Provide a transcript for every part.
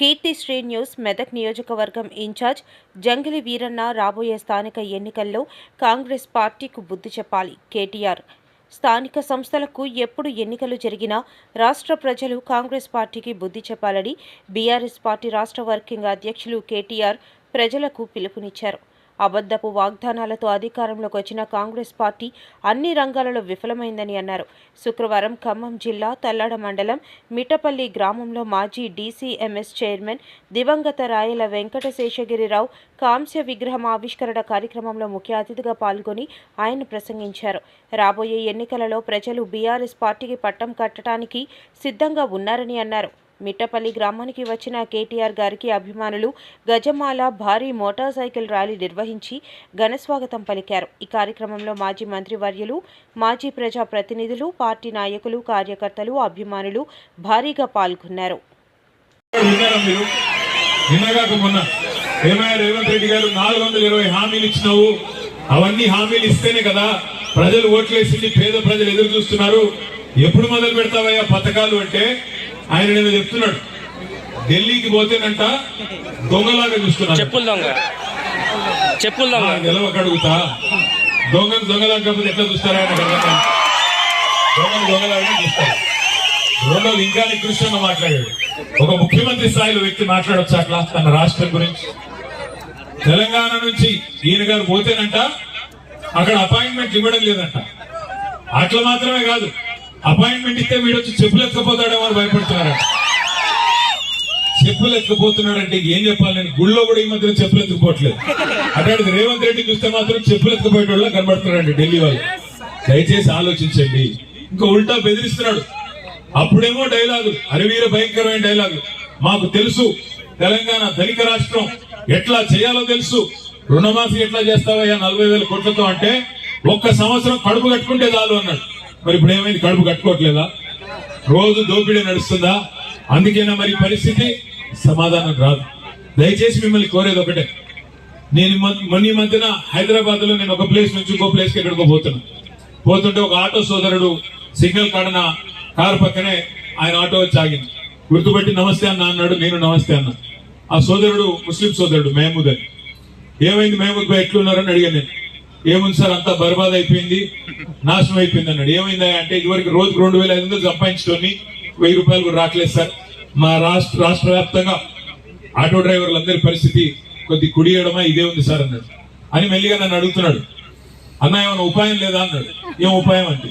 Keerthisri news Medak నియోజకవర్గం incharge జంగిలి Veeranna రాబోయే స్థానిక ఎన్నికల్లో కాంగ్రెస్ పార్టీకు బుద్ధి చెప్పాలి. కేటీఆర్ స్థానిక సంస్థలకు ఎప్పుడు ఎన్నికలు జరిగినా రాష్ట్ర ప్రజలు కాంగ్రెస్ పార్టీకి బుద్ధి చెప్పాలని బీఆర్ఎస్ పార్టీ రాష్ట్ర వర్కింగ్ అధ్యక్షులు కేటీఆర్ ప్రజలకు పిలుపునిచ్చారు. అబద్ధపు వాగ్దానాలతో అధికారంలోకి వచ్చిన కాంగ్రెస్ పార్టీ అన్ని రంగాలలో విఫలమైందని అన్నారు. శుక్రవారం ఖమ్మం జిల్లా తల్లాడ మండలం మిటపల్లి గ్రామంలో మాజీ డీసీఎంఎస్ చైర్మన్ దివంగత రాయల వెంకట శేషగిరిరావు కాంస్య విగ్రహం ఆవిష్కరణ కార్యక్రమంలో ముఖ్య అతిథిగా పాల్గొని ఆయన ప్రసంగించారు. రాబోయే ఎన్నికలలో ప్రజలు బీఆర్ఎస్ పార్టీకి పట్టం కట్టడానికి సిద్ధంగా ఉన్నారని అన్నారు. మిట్టపల్లి గ్రామానికి వచ్చిన కేటీఆర్ గారికి అభిమానులు గజమాల భారీ మోటార్ సైకిల్ ర్యాలీ నిర్వహించి ఘనస్వాగతం పలికారు. ఈ కార్యక్రమంలో మాజీ మంత్రివర్యులు మాజీ ప్రజా ప్రతినిధులు పార్టీ నాయకులు కార్యకర్తలు అభిమానులు భారీగా పాల్గొన్నారు. రేవంత్ రెడ్డి గారు నాలుగు వందల ఇరవై హామీలు ఇచ్చినావు. అవన్నీ హామీలు ఇస్తేనే కదా ప్రజలు ఓట్లేసింది పేద ప్రజలు ఎదురు చూస్తున్నారు. ఎప్పుడు మొదలు పెడతావయ్యా పథకాలు అంటే? ఆయన నేను చెప్తున్నాడు. ఢిల్లీకి పోతేనంట దొంగలాగా చూస్తున్నాడు. చెప్పులు దొంగ. చెప్పులు దొంగ. నిలవక అడుగుతా దొంగను దొంగలాగా కాకపోతే ఎట్లా చూస్తారా ఆయన. దొంగను దొంగలాగానే చూస్తారు. రెండోది ఇంకా నికృష్టంగా మాట్లాడాడు. ఒక ముఖ్యమంత్రి స్థాయిలో వ్యక్తి మాట్లాడొచ్చు అట్లా? తన రాష్ట్రం గురించి. తెలంగాణ నుంచి ఈయన గారు పోతేనంట అక్కడ అపాయింట్మెంట్ ఇవ్వడం లేదంట. అట్లా మాత్రమే కాదు. అపాయింట్మెంట్ ఇస్తే వీడు వచ్చి చెప్పులు ఎత్తుకపోతాడేమో అని భయపడుతున్నారా? చెప్పులు ఎక్కపోతున్నాడంటే ఏం చెప్పాలి నేను? గుళ్ళో కూడా ఈ మధ్యన చెప్పులు ఎత్తుకుపోవట్లేదు. అట్లాంటి రేవంత్ రెడ్డి చూస్తే మాత్రం చెప్పులు ఎత్తుకుపోయేటోళ్ళ కనబడుతున్నాడండి ఢిల్లీ వాళ్ళు. దయచేసి ఆలోచించండి. ఇంకా ఉల్టా బెదిరిస్తున్నాడు. అప్పుడేమో డైలాగు అరవీర భయంకరమైన డైలాగు మాకు తెలుసు తెలంగాణ ధనిక రాష్ట్రం ఎట్లా చేయాలో తెలుసు. రుణమాఫీ ఎట్లా చేస్తావయ్యా నలభై వేల కోట్లతో అంటే ఒక్క సంవత్సరం కడుపు కట్టుకుంటే చాలు అన్నాడు. మరి ఇప్పుడు ఏమైంది? కడుపు కట్టుకోవట్లేదా? రోజు దోపిడీ నడుస్తుందా? అందుకేనా మరి పరిస్థితి? సమాధానం రాదు. దయచేసి మిమ్మల్ని కోరేది ఒకటే. నేను మొన్న ఈ మధ్యన హైదరాబాద్లో నేను ఒక ప్లేస్ నుంచి ఇంకో ప్లేస్కి ఎక్కడికో పోతున్నా. పోతుంటే ఒక ఆటో సోదరుడు సిగ్నల్ కాడన కారు పక్కనే ఆయన ఆటో వచ్చి ఆగింది. గుర్తుపెట్టి నమస్తే అన్న అన్నాడు నేను నమస్తే అన్న. ఆ సోదరుడు ముస్లిం సోదరుడు మహమూద్ అని. ఏమైంది మహమూద్ భాయ్ ఎట్లున్నారని అడిగాను నేను. ఏముంది సార్ అంతా బర్బాద్ అయిపోయింది నాశనం అయిపోయింది అన్నాడు. ఏమైందా అంటే ఇదివరకు రోజుకు రెండు వేల ఐదు వందలు సంపాదించుకొని వెయ్యి రూపాయలు కూడా రావట్లేదు సార్. మా రాష్ట్ర రాష్ట్ర వ్యాప్తంగా ఆటో డ్రైవర్లందరి పరిస్థితి కొద్ది కుడియడమా ఇదే ఉంది సార్ అన్నాడు. అని మెల్లిగా నన్ను అడుగుతున్నాడు. అన్న ఏమైనా ఉపాయం లేదా? అన్నాడు. ఏం ఉపాయం అంటే?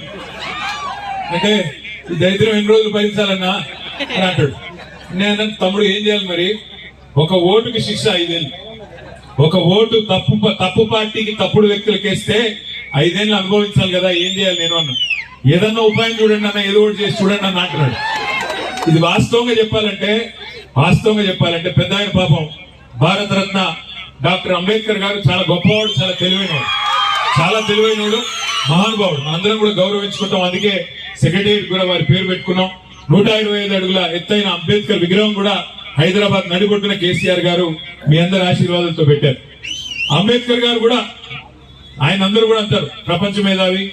అంటే దరిద్రం ఎన్ని రోజులు భరించాలన్నా? అని అంటాడు. నేను తమ్ముడు ఏం చేయాలి మరి? ఒక ఓటుకి శిక్ష ఐదేళ్ళు. ఒక ఓటు తప్పు తప్పు పార్టీకి తప్పుడు వ్యక్తులకు వేస్తే ఐదేళ్ళు అనుభవించాలి కదా ఏం చేయాలి నేను అన్నా. ఏదన్నా ఉపాయం చూడండి అన్న ఏదో ఒకటి చేసి చూడండి అన్న అంటున్నాడు. ఇది వాస్తవంగా చెప్పాలంటే వాస్తవంగా చెప్పాలంటే పెద్ద ఆయన పాపం భారతరత్న డాక్టర్ అంబేద్కర్ గారు చాలా గొప్పవాడు చాలా తెలివైనవాడు. చాలా తెలివైనవాడు మహానుభావుడు. అందరం కూడా గౌరవించుకుంటాం. అందుకే సెక్రటరీ కూడా వారి పేరు పెట్టుకున్నాం. నూట ఇరవై ఐదు అడుగుల ఎత్తైన అంబేద్కర్ విగ్రహం కూడా హైదరాబాద్ నడిగొట్టిన కేసీఆర్ గారు మీ అందరి ఆశీర్వాదంతో పెట్టారు. అంబేద్కర్ గారు కూడా ఆయన అందరూ కూడా అంటారు ప్రపంచ మేధావి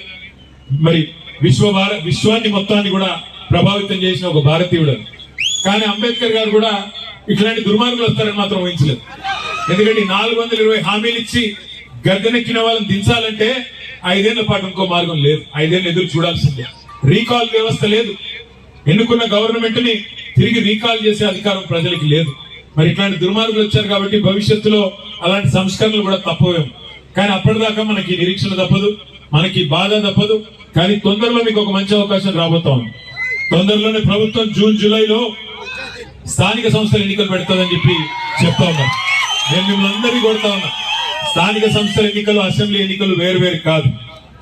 మరి విశ్వ విశ్వాన్ని మొత్తాన్ని కూడా ప్రభావితం చేసిన ఒక భారతీయుడు కానీ అంబేద్కర్ గారు కూడా ఇట్లాంటి దుర్మార్గులు వస్తారని మాత్రం ఊహించలేదు. ఎందుకంటే నాలుగు వందల ఇరవై హామీలు ఇచ్చి గద్దెనెక్కిన వాళ్ళని దించాలంటే ఐదేళ్ళ పాటు ఇంకో మార్గం లేదు. ఐదేళ్ళు ఎదురు చూడాల్సిందే. రీకాల్ వ్యవస్థ లేదు. ఎన్నుకున్న గవర్నమెంట్ని తిరిగి రీకాల్ చేసే అధికారం ప్రజలకి లేదు. మరి ఇట్లాంటి దుర్మార్గులు వచ్చారు కాబట్టి భవిష్యత్తులో అలాంటి సంస్కరణలు కూడా తప్పవేమో కానీ అప్పటిదాకా మనకి నిరీక్షణ తప్పదు మనకి బాధ తప్పదు. కానీ తొందరలో మీకు ఒక మంచి అవకాశం రాబోతా ఉంది. తొందరలోనే ప్రభుత్వం జూన్ జూలైలో స్థానిక సంస్థల ఎన్నికలు పెడతాదని చెప్పి చెప్తా ఉన్నా. నేను మిమ్మల్ని అందరినీ కొడతా ఉన్నా. స్థానిక సంస్థల ఎన్నికలు అసెంబ్లీ ఎన్నికలు వేరు వేరు కాదు.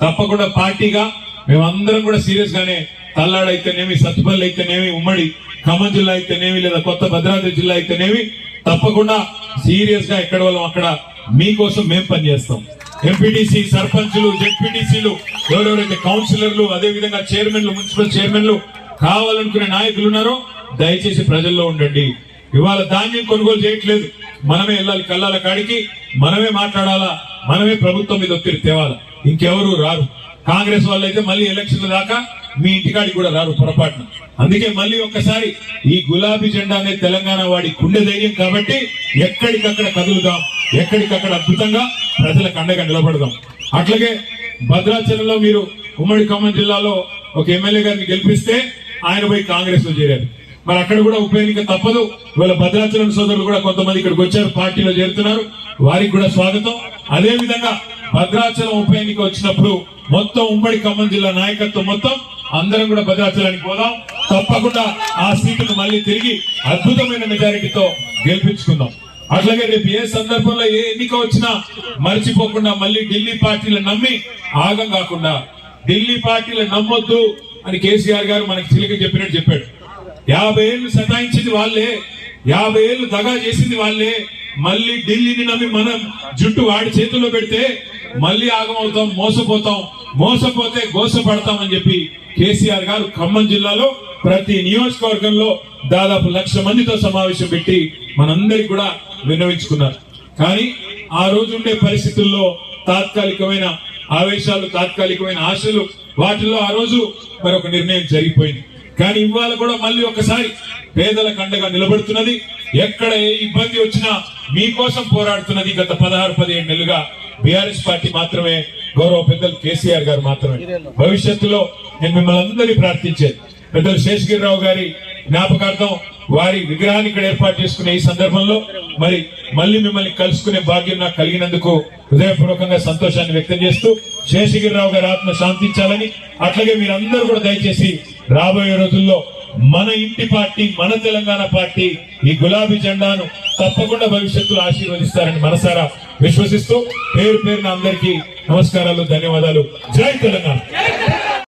తప్పకుండా పార్టీగా మేమందరం కూడా సీరియస్ గానే తల్లాడైతేనేమి సత్పల్లి సత్తుపల్లి అయితేనేమి ఉమ్మడి ఖమ్మం జిల్లా అయితేనేమి లేదా కొత్త భద్రాద్రి జిల్లా అయితేనేమి తప్పకుండా సీరియస్గా ఎక్కడ వాళ్ళం అక్కడ మీకోసం మేము పనిచేస్తాం. ఎంపీటీసీ సర్పంచులు జెడ్పీటీసీలు ఎవరెవరైతే కౌన్సిలర్లు అదే విధంగా చైర్మన్లు మున్సిపల్ చైర్మన్లు కావాలనుకునే నాయకులు ఉన్నారో దయచేసి ప్రజల్లో ఉండండి. ఇవాళ ధాన్యం కొనుగోలు చేయట్లేదు. మనమే వెళ్ళాలి కళ్ళాల కాడికి. మనమే మాట్లాడాలా? మనమే ప్రభుత్వం మీద ఒత్తిడి తేవాలా? ఇంకెవరు రారు. కాంగ్రెస్ వాళ్ళు అయితే మళ్ళీ ఎలక్షన్ల దాకా మీ ఇంటికాడికి కూడా రారు పొరపాటున. అందుకే మళ్ళీ ఒక్కసారి ఈ గులాబీ జెండా అనేది తెలంగాణ వాడి గుండె ధైర్యం కాబట్టి ఎక్కడికక్కడ కదులుదాం ఎక్కడికక్కడ అద్భుతంగా ప్రజలకు అండగా నిలబడదాం. అట్లాగే భద్రాచలంలో మీరు ఉమ్మడి ఖమ్మం జిల్లాలో ఒక ఎమ్మెల్యే గారిని గెలిపిస్తే ఆయన పోయి కాంగ్రెస్లో చేరారు. మరి అక్కడ కూడా ఉప ఎన్నిక తప్పదు. ఇవాళ భద్రాచలం సోదరులు కూడా కొంతమంది ఇక్కడికి వచ్చారు పార్టీలో చేరుతున్నారు. వారికి కూడా స్వాగతం. అదే విధంగా భద్రాచలం ఉప ఎన్నిక వచ్చినప్పుడు మొత్తం ఉమ్మడి ఖమ్మం జిల్లా నాయకత్వం మొత్తం అందరం కూడా భద్రాచలానికి పోదాం. తప్పకుండా ఆ సీటును మళ్ళీ తిరిగి అద్భుతమైన మెజారిటీతో గెలిపించుకుందాం. అట్లాగే రేపు ఏ సందర్భంలో ఏ ఎన్నిక వచ్చినా మర్చిపోకుండా మళ్ళీ ఢిల్లీ పార్టీలు నమ్మి ఆగం కాకుండా ఢిల్లీ పార్టీలు నమ్మొద్దు అని కేసీఆర్ గారు మనకి చిలిక చెప్పినట్టు చెప్పాడు. యాభై ఏళ్ళు సతాయించింది వాళ్ళే. యాభై ఏళ్ళు దగా చేసింది వాళ్ళే. మళ్ళీ ఢిల్లీని నమ్మి మనం జుట్టు వాడి చేతుల్లో పెడితే మళ్ళీ ఆగమవుతాం మోసపోతాం మోసపోతే గోసపడతాం అని చెప్పి కేసీఆర్ గారు ఖమ్మం జిల్లాలో ప్రతి నియోజకవర్గంలో దాదాపు లక్ష మందితో సమావేశం పెట్టి మనందరికి కూడా విన్నవించుకున్నారు. కానీ ఆ రోజు ఉండే పరిస్థితుల్లో తాత్కాలికమైన ఆవేశాలు తాత్కాలికమైన ఆశలు వాటిల్లో ఆ రోజు మరొక నిర్ణయం జరిగిపోయింది. కానీ ఇవాళ కూడా మళ్ళీ ఒకసారి పేదల కండగా నిలబడుతున్నది. ఎక్కడ ఏ ఇబ్బంది వచ్చినా మీకోసం పోరాడుతున్నది గత పదహారు పదిహేడు నెలలుగా బీఆర్ఎస్ పార్టీ మాత్రమే గౌరవ పెద్దలు కేసీఆర్ గారు మాత్రమే. భవిష్యత్తులో నేను మిమ్మల్ని అందరినీ ప్రార్థించేది. పెద్దలు శేషగిరిరావు గారి జ్ఞాపకార్థం వారి విగ్రహాన్ని ఇక్కడ ఏర్పాటు చేసుకునే ఈ సందర్భంలో మరి మళ్ళీ మిమ్మల్ని కలుసుకునే భాగ్యం నాకు కలిగినందుకు హృదయపూర్వకంగా సంతోషాన్ని వ్యక్తం చేస్తూ శేషగిరిరావు గారి ఆత్మ శాంతించాలని అట్లాగే మీరందరూ కూడా దయచేసి రాబోయే రోజుల్లో మన ఇంటి పార్టీ మన తెలంగాణ పార్టీ ఈ గులాబీ జెండాను తప్పకుండా భవిష్యత్తులో ఆశీర్వదిస్తారని మనసారా విశ్వసిస్తూ పేరు పేరున అందరికీ నమస్కారాలు ధన్యవాదాలు. జై తెలంగాణ.